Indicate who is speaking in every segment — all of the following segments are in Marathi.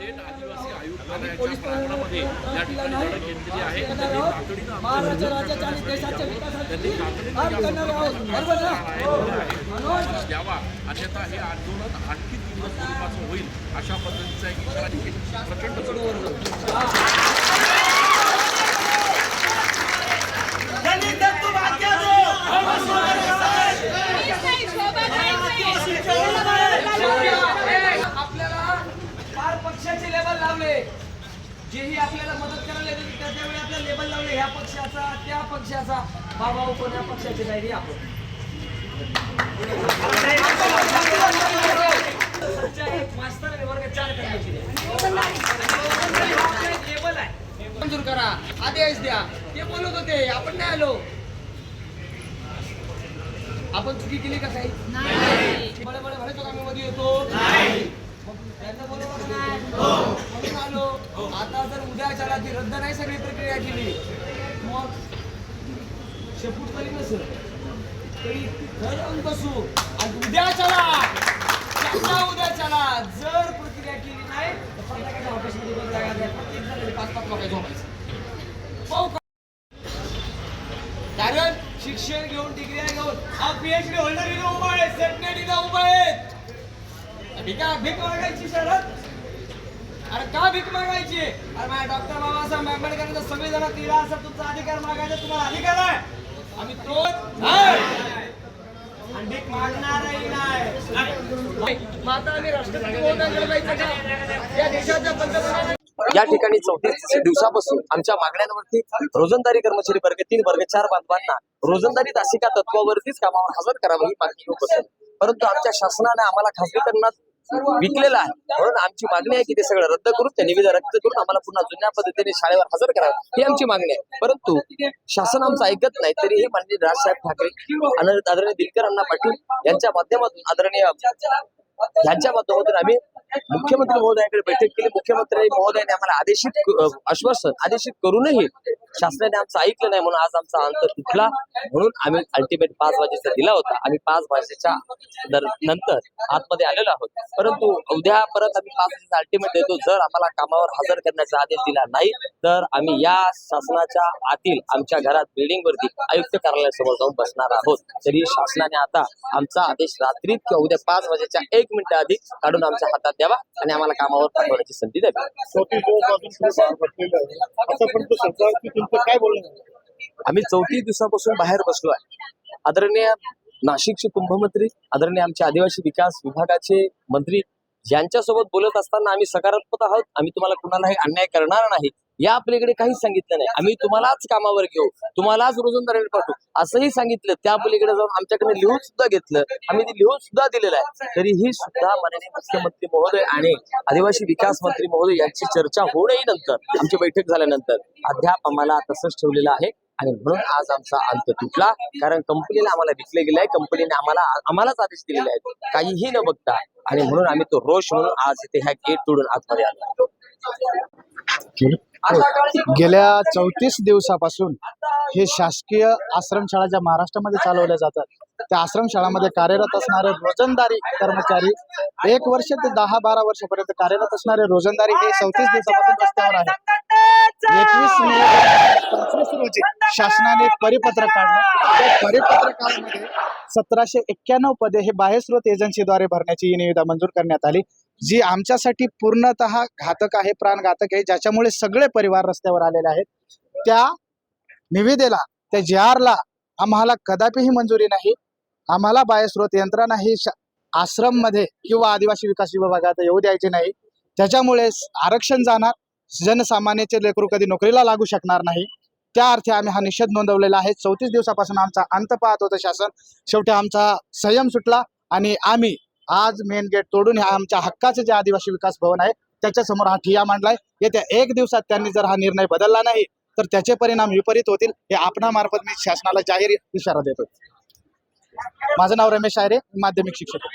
Speaker 1: थेट आदिवासी आयुक्तालयाच्या प्रांगणामध्ये या ठिकाणी लढत घेतलेली आहे त्यांनी तातडीनं त्यांनी तातडीनं द्यावा अन्यथा हे आंदोलन आणखी तीव्र स्वरूपाचं होईल अशा पद्धतीचा एक इशारा देखील प्रचंड
Speaker 2: पक्षाचे लेबल लावले. जेही आपल्याला मदत करायला येते त्या त्यावेळी आपल्याला लेबल लावले. ह्या पक्षाचा त्या पक्षाचा. बाबा कोण या पक्षाचे नाही आपण लेबल आहे मंजूर करा. आदेश द्या. ते बोलत होते आपण नाही आलो. आपण चुकी केली का काही बळे बळे म्हणायचो का आम्ही मध्ये येतो मग त्यांना बोलवलं का नाही? म्हणून आलो आता जर उद्या चला ती रद्द नाही सगळी प्रक्रिया केली. मग शेपूट तरी नसेल तरी ठरवून बसू. आणि उद्या चला. चला उद्या चला. जर प्रक्रिया केली नाही तर प्रत्येकाच्या ऑफिसमध्ये दोन जागा द्या प्रत्येक जणांनी पाच पाच लोक ऑफिस पाहू कारण शिक्षण घेऊन डिग्री घेऊन हा पीएचडी होल्डर इथं उभा आहे सेटनेट इथं उभा आहेत आहे अभिक मागायची शरद अरे का भीक मागायची? अरे माझ्या डॉक्टर बाबासाहेब आंबेडकरांचं संविधानात दिला असं तुमचा अधिकार मागायचा तुम्हाला अधिकार आहे? आम्ही तो आणि भीक मागणारही नाही. माता आम्ही राष्ट्रपती महोदयांकडे जायचं का? या देशाच्या पंतप्रधान
Speaker 3: या ठिकाणी चौतीस दिवसापासून आमच्या मागण्यांवरती रोजंदारी कर्मचारी वर्ग तीन वर्ग चार बांधवांना रोजंदारी तासिका तत्वावरतीच कामावर हजर करावं ही मागणी होत असेल परंतु आमच्या शासनाने आम्हाला खासगीकरणात विकलेला आहे. म्हणून आमची मागणी आहे की ते सगळं रद्द करून ते निविदा रद्द करून आम्हाला पुन्हा जुन्या पद्धतीने शाळेवर हजर करावं. ही आमची मागणी आहे. परंतु शासन आमचं ऐकत नाही तरी हे माननीय राजसाहेब ठाकरे आदरणीय दिलकर अण्णा पाटील यांच्या माध्यमातून आदरणीय यांच्या माध्यमातून आम्ही मुख्यमंत्री महोदयाकडे बैठक केली. मुख्यमंत्री महोदयाने आम्हाला आदेशित आश्वासन आदेशित करूनही शासनाने आमचं ऐकलं नाही म्हणून आज आमचा अंत तुटला. म्हणून आम्ही अल्टिमेट पाच वाजेचा दिला होता. आम्ही पाच वाजेच्या नंतर आतमध्ये आलेलो आहोत. परंतु उद्या परत आम्ही पाच वाजेचा अल्टिमेट देतो. जर आम्हाला कामावर हजर करण्याचा आदेश दिला नाही तर आम्ही या शासनाच्या आतील आमच्या घरात बिल्डिंग वरती आयुक्त कार्यालयासमोर जाऊन बसणार आहोत. तरी शासनाने आता आमचा आदेश रात्रीत किंवा उद्या पाच वाजेच्या एक मिनिट आधी काढून आमच्या हातात द्यावा आणि आम्हाला कामावर पाठवण्याची संधी द्यावी? आम्ही चौतीस दिवसापासून बाहेर बसलो आहे. आदरणीय नाशिकचे कुंभमंत्री आदरणीय आमचे आदिवासी विकास विभागाचे मंत्री यांच्यासोबत बोलत असताना आम्ही सकारात्मक आहोत. आम्ही तुम्हाला कुणालाही अन्याय करणार नाही. या आपल्याकडे काहीच सांगितलं नाही. आम्ही तुम्हालाच कामावर घेऊ. तुम्हालाच रोजंदारी पाठवू. असंही सांगितलं. त्या आपल्याकडे जाऊन आमच्याकडे लिहून सुद्धा घेतलं. आम्ही ते लिहून सुद्धा दिलेलं आहे. तरीही सुद्धा माननीय मुख्यमंत्री महोदय आणि आदिवासी विकास मंत्री महोदय यांची चर्चा होणही नंतर आमची बैठक झाल्यानंतर अद्याप आम्हाला तसंच ठेवलेलं आहे. आणि म्हणून आज आमचा अंत तुटला. कारण कंपनीला आम्हाला विकले गेले आहे. कंपनीने आम्हाला आम्हालाच आदेश दिलेले आहेत. काहीही न बघता. आणि म्हणून आम्ही तो रोष म्हणून आज इथे ह्या गेट तोडून आतमध्ये आलो
Speaker 4: गेल्या चौतीस दिवसापासून हे शासकीय आश्रमशाळा ज्या महाराष्ट्रामध्ये चालवल्या जातात त्या आश्रमशाळामध्ये कार्यरत असणारे रोजंदारी कर्मचारी एक वर्ष ते दहा बारा वर्षापर्यंत कार्यरत असणारे रोजंदारी हे चौतीस दिवसापासून रस्त्यावर आहे. एकवीस मे पंचवीस रोजी शासनाने परिपत्रक काढलं. त्या परिपत्रकामध्ये सतराशे एक्क्याण्णव पदे हे बाह्यस्रोत एजन्सीद्वारे भरण्याची ही निविदा मंजूर करण्यात आली. जी आमच्यासाठी पूर्णतः घातक आहे प्राणघातक आहे ज्याच्यामुळे सगळे परिवार रस्त्यावर आलेले आहेत. त्या निविदेला त्या जे आरला आम्हाला कदापिही मंजुरी नाही. आम्हाला बायस्रोत यंत्रणा ही आश्रममध्ये किंवा आदिवासी विकास विभागात येऊ द्यायचे नाही. त्याच्यामुळे आरक्षण जाणार जनसामान्याचे लेकरू कधी नोकरीला लागू शकणार नाही. त्या अर्थी आम्ही हा निषेध नोंदवलेला आहे. चौतीस दिवसापासून आमचा अंत पाहत होतं शासन. शेवटी आमचा संयम सुटला आणि आम्ही आज मेन गेट तोडून ह्या आमच्या हक्काचे जे आदिवासी विकास भवन आहे त्याच्यासमोर हा ठिया मांडलाय. येत्या एक दिवसात त्यांनी जर हा निर्णय बदलला नाही तर त्याचे परिणाम विपरीत होतील हे आपणामार्फत मी शासनाला जाहीर इशारा देतो माझं नाव रमेश आयरे माध्यमिक शिक्षक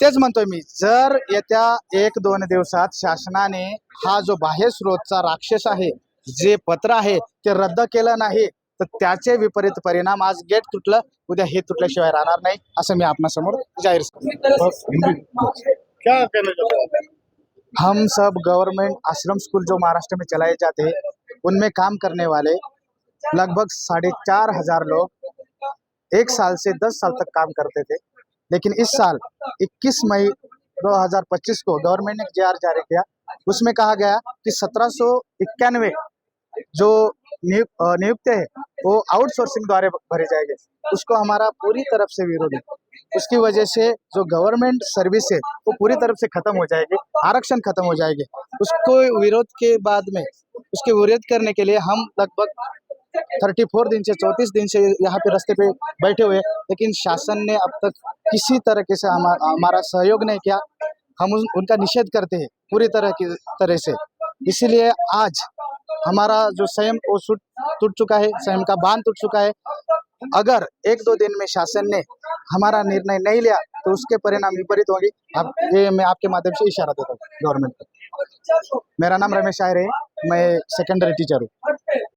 Speaker 4: तेच म्हणतोय मी जर येत्या एक दोन दिवसात शासनाने हा जो बाह्य स्रोतचा राक्षस आहे जे पत्र आहे ते रद्द केलं नाही तर त्याचे विपरीत परिणाम आज गेट तुटलं उद्या हे तुटल्याशिवाय राहणार नाही असं मी आपणासमोर जाहीर
Speaker 5: हो?
Speaker 4: हम सब गवर्नमेंट आश्रम स्कूल जो महाराष्ट्र में चलाए जाते हैं उनमें काम करने वाले लगभग साढ़े चार हजार लोग एक साल से दस साल तक काम करते थे। लेकिन इस साल 21 मई 2025 को गवर्नमेंट ने जे जारी किया। उसमें कहा गया कि सत्रह जो नियुक्त है वो आउटसोर्सिंग द्वारा भरे जाएँगे। उसको हमारा पूरी तरफ़ से विरोध है। उसकी वजह से जो गवर्नमेंट सर्विस है वो पूरी तरफ़ से खत्म हो जाएगी आरक्षण खत्म हो जाएँगे। उसको विरोध के बाद में उसके विरोध करने के लिए हम लगभग थर्टी फोर दिन से चौंतीस दिन से यहाँ पे रास्ते पे बैठे हुए लेकिन शासन ने अब तक किसी तरीके से हमा, हमारा सहयोग नहीं किया। हम उन, उनका निषेध करते हैं पूरी तरह की तरह से। इसीलिए आज हमारा जो संयम वो टूट चुका है, संयम का बाँध टूट चुका है। अगर एक दो दिन में शासन ने हमारा निर्णय नहीं लिया तो उसके परिणाम विपरीत होंगे। आप, ये मैं आपके माध्यम से इशारा देता हूँ, गवर्नमेंट को। मेरा नाम रमेश आयर है, मैं सेकेंडरी टीचर हूँ।